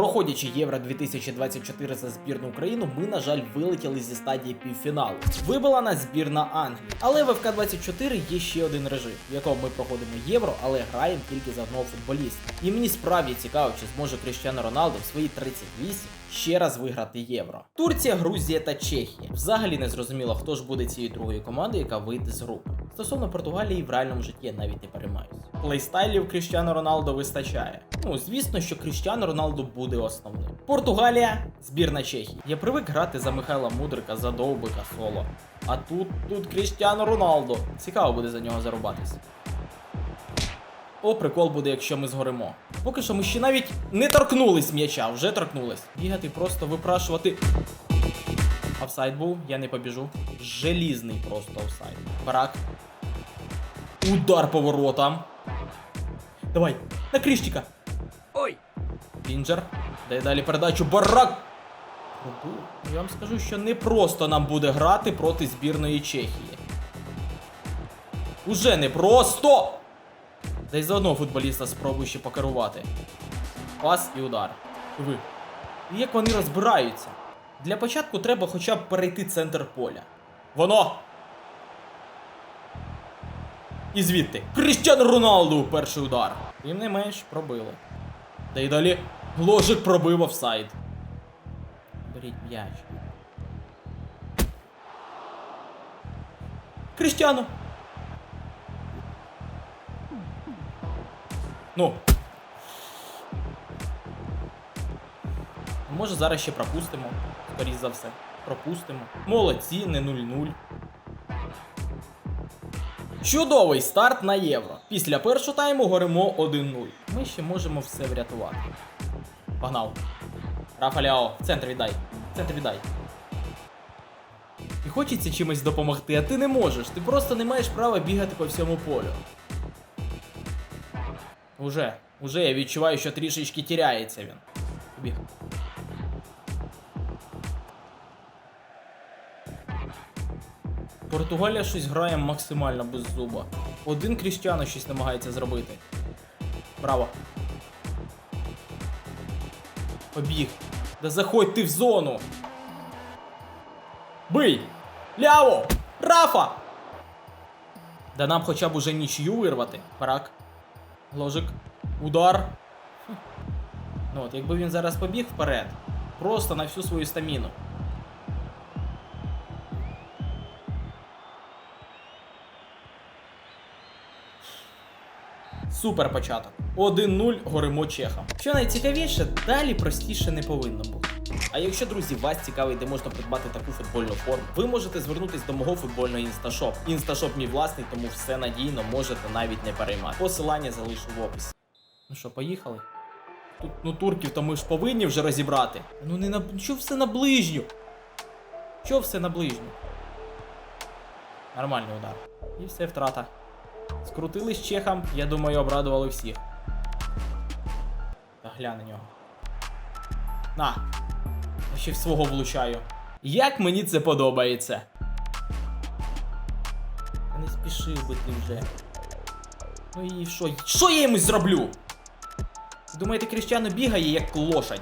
Проходячи Євро 2024 за збірну Україну, ми, на жаль, вилетіли зі стадії півфіналу. Вибила нас збірна Англії. Але в ФК 24 є ще один режим, в якому ми проходимо євро, але граємо тільки за одного футболіста. І мені справді цікаво, чи зможе Кріштіано Роналдо в свої 38 ще раз виграти євро. Турція, Грузія та Чехія. Взагалі не зрозуміло, хто ж буде цією другою командою, яка вийде з групи. Стосовно Португалії, в реальному житті я навіть не переймаюся. Плейстайлів Кріштіано Роналдо вистачає. Ну, звісно, що Кріштіано Роналдо буде основним. Португалія, збірна Чехії. Я привик грати за Михайла Мудрика, за Довбика соло. А тут, тут Кріштіано Роналдо. Цікаво буде за нього зарубатись. О, прикол буде, якщо ми згоримо. Поки що ми ще навіть не торкнулись м'яча, вже торкнулись. Бігати, просто випрашувати. Офсайд був, я не побіжу. Желізний просто офсайд. Барак. Удар по воротам. Давай, на Кріштіка. Ой! Пінджер. Дає далі передачу. Барак. Я вам скажу, що не просто нам буде грати проти збірної Чехії. Уже не просто! Дай за одного футболіста спробуй ще покерувати. Пас і удар. Ви. І як вони розбираються? Для початку треба хоча б перейти центр поля. Воно! І звідти. Кріштіану Роналду перший удар. Тим не менш пробили. Та й далі ложик пробив офсайд. Беріть м'яч. Кріштіану! Ну. Може зараз ще пропустимо. Скоріше за все. Пропустимо. Молодці, не 0-0. Чудовий старт на євро. Після першого тайму горимо 1-0. Ми ще можемо все врятувати. Погнав. Рафа Ляо, в центр віддай. Центр віддай. І хочеться чимось допомогти, а ти не можеш. Ти просто не маєш права бігати по всьому полю. Уже, уже я відчуваю, що трішечки тіряється він. Біг. Португалія щось грає максимально без зуба. Один Кріштіано щось намагається зробити. Браво. Побіг. Да заходь ти в зону. Бий! Ляво! Рафа! Да нам хоча б уже нічию вирвати. Парак. Ложик. Удар. Ну от, якби він зараз побіг вперед. Просто на всю свою стаміну. Супер початок. 1-0 горимо чехам. Що найцікавіше, далі простіше не повинно бути. А якщо, друзі, вас цікавить, де можна придбати таку футбольну форму, ви можете звернутись до мого футбольного інсташоп. Інсташоп мій власний, тому все надійно можете навіть не переймати. Посилання залишу в описі. Ну що, поїхали? Тут, ну турків то ми ж повинні вже розібрати. Ну не на. Що все на ближню? Що все на ближню? Нормальний удар. І все втрата. Скрутились чехам, я думаю, обрадували всіх. Та глянь на нього. На! Я ще в свого влучаю. Як мені це подобається. Не спішив би ти вже. Ну і що? Що я йому зроблю? Думаєте, Кріштіану бігає як лошадь?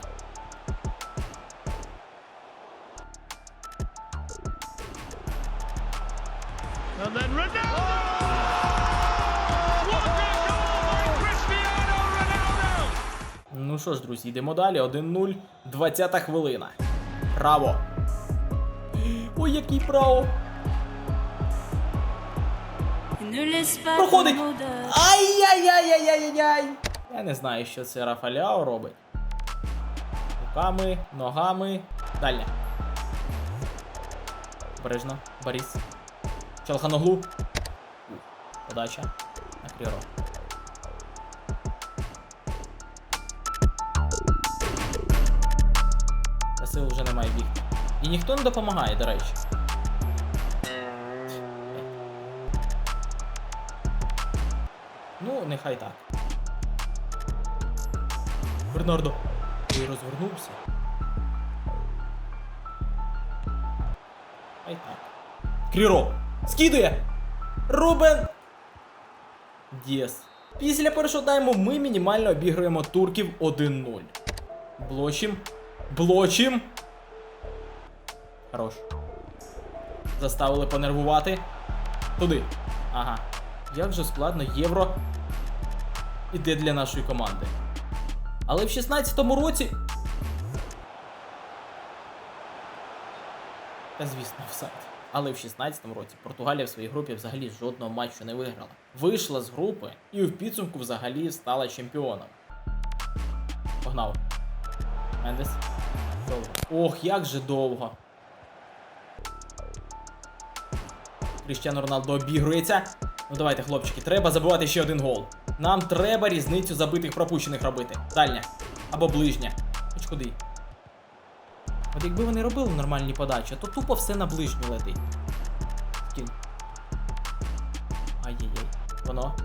Що ж, друзі, йдемо далі. 1-0, 20 хвилина. Право. Ой, який право. Проходить. Ай-яй-яй-яй-яй-яй. Я не знаю, що це Рафаляо робить. Руками, ногами. Дальня. Обережно. Борис. Чалханоглу. Ух, Подача. На Кріро. І ніхто не допомагає, до речі. Ну, нехай так. Бернардо. Ти розвернувся. Хай так. Кріро! Скидує! Рубен! Дєс. Після першого тайму ми мінімально обігруємо турків 1-0. Блочим. Блочим. Хорош. Заставили понервувати. Туди. Ага. Як же складно євро іде для нашої команди. Але в 16-му році. Та звісно, офсайд. Але в 16-му році Португалія в своїй групі взагалі жодного матчу не виграла. Вийшла з групи і в підсумку взагалі стала чемпіоном. Погнав. Мендес. Довго. Ох, як же довго. Кріштіану Роналдо обігрується. Ну давайте, хлопчики, треба забивати ще один гол. Нам треба різницю забитих пропущених робити. Дальня. Або ближня. Хоч куди. От якби вони робили нормальні подачі, то тупо все на ближню летить. Кінь. Ай-яй-яй. Воно.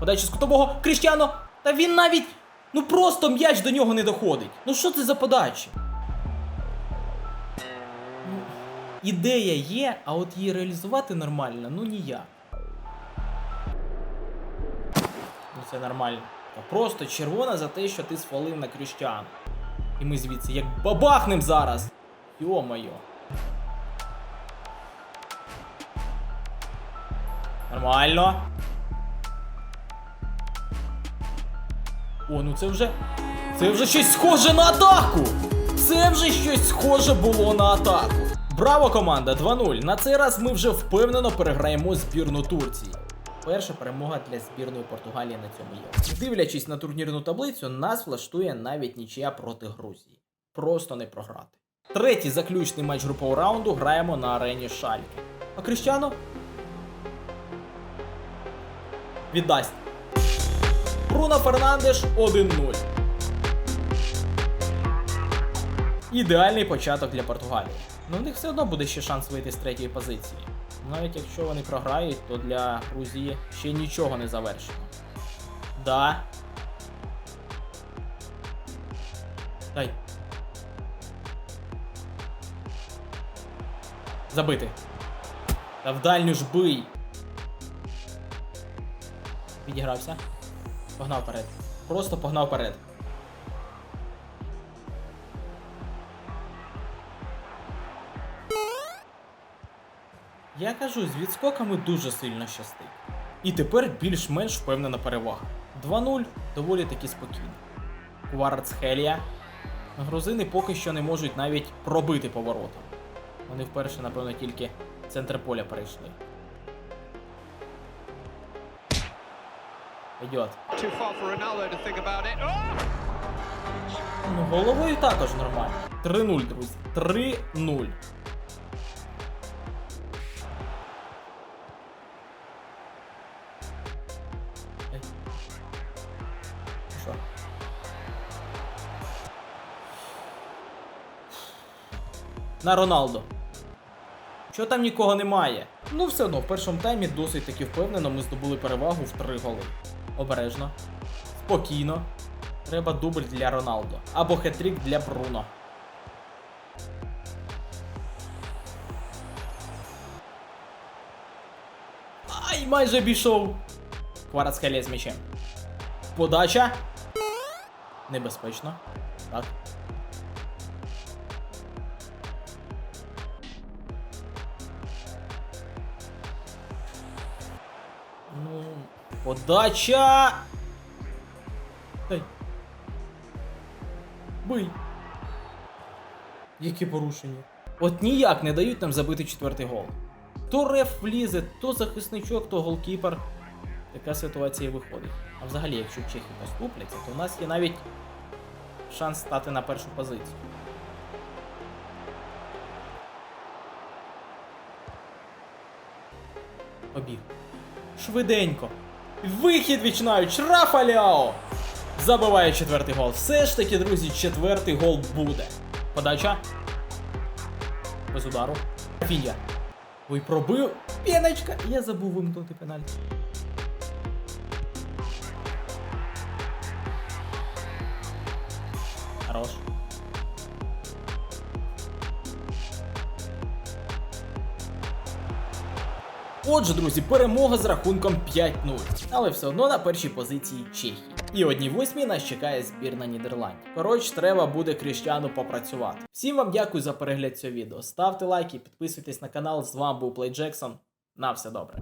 Подача з кутового Кріштіано! Та він навіть. Ну просто м'яч до нього не доходить. Ну що це за подачі? Ну, ідея є, а от її реалізувати нормально, ну ніяк. Ну це нормально. Просто червона за те, що ти свалив на Кріштіану. І ми звідси як бабахнем зараз. Йо-моє. Нормально. О, ну це вже. Це вже щось схоже на атаку! Це вже щось схоже було на атаку. Браво, команда! 2-0. На цей раз ми вже впевнено переграємо збірну Турції. Перша перемога для збірної Португалії на цьому є. Дивлячись на турнірну таблицю, нас влаштує навіть нічия проти Грузії. Просто не програти. Третій заключний матч групового раунду граємо на арені Шальки. А Кріщано віддасть. Бруно Фернандеш 1-0. Ідеальний початок для Португалії. Ну в них все одно буде ще шанс вийти з третьої позиції. Навіть якщо вони програють, то для Грузії ще нічого не завершено. Да. Дай. Забити. Та в дальню ж бий. Підігрався. Погнав вперед. Просто погнав вперед. Я кажу, з відскоками дуже сильно щастить. І тепер більш-менш впевнена перевага. 2-0 доволі таки спокійно. Кварцхелія. Грузини поки що не можуть навіть пробити поворотом. Вони вперше, напевно, тільки центр поля перейшли. Идет. Too far for Ronaldo to think about it. Oh! Ну, головою також нормально. 3-0, друзі. 3-0. На Роналдо. Що там нікого немає? Ну, все одно, в першому таймі досить таки впевнено ми здобули перевагу в 3 голи. Обережно. Спокійно. Треба дубль для Роналдо. Або хет-трік для Бруно. Ай, майже обійшов. Кварацхелія з м'ячем. Подача. Небезпечно. Так. Подача. Дай. Бий. Які порушення. От ніяк не дають нам забити четвертий гол. То реф влізе, то захисничок, то голкіпер. Така ситуація виходить. А взагалі, якщо чехи поступляться, то у нас є навіть шанс стати на першу позицію. Побіг. Швиденько. Вихід вічнають Рафа Ляо. Забиває четвертий гол. Все ж таки, друзі, четвертий гол буде. Подача. Без удару. Фіння. Ой, пробив. Піночка. Я забув вимкнути пенальті. Хорош. Отже, друзі, перемога з рахунком 5-0. Але все одно на першій позиції Чехії. І одній восьмій нас чекає збірна Нідерландів. Коротше, треба буде Кріштіану попрацювати. Всім вам дякую за перегляд цього відео. Ставте лайки, підписуйтесь на канал. З вами був Плей Джексон. На все добре.